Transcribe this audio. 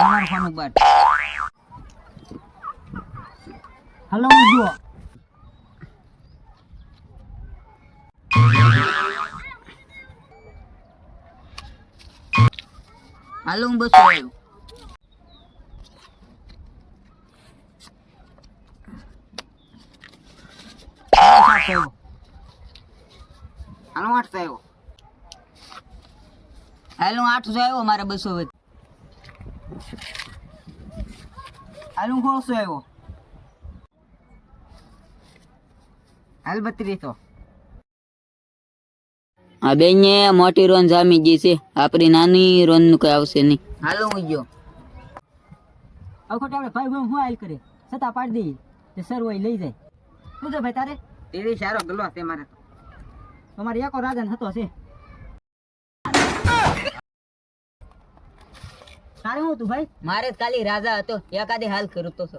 મારું ફોન ઉપર હલો જો હાલો, હું બસો આવ્યો. હાલો આઠસો આવ્યો. હાલો આઠસો આવ્યો. મારે બસો વધ હાલો હું સોળસો આવ્યો? હાલ બત્રીસો આ બેને મોટી રોન જામી ગઈ છે. આપણી નાની રોનનું કઈ આવશે નહીં. હાલો હું ગયો. અખોટ ખોટા આપણે ભાઈ ભાઈ હું હાલ કરે? છતાં પાડી દઈએ તે સર હોય લઈ જાય. શું છે ભાઈ તારે? એ સારો ગલો છે મારે. તમારે એકો રાજા હતો છે. તારે હતું ભાઈ? મારે ખાલી રાજા હતો એકાદે હાલ કરતો છો.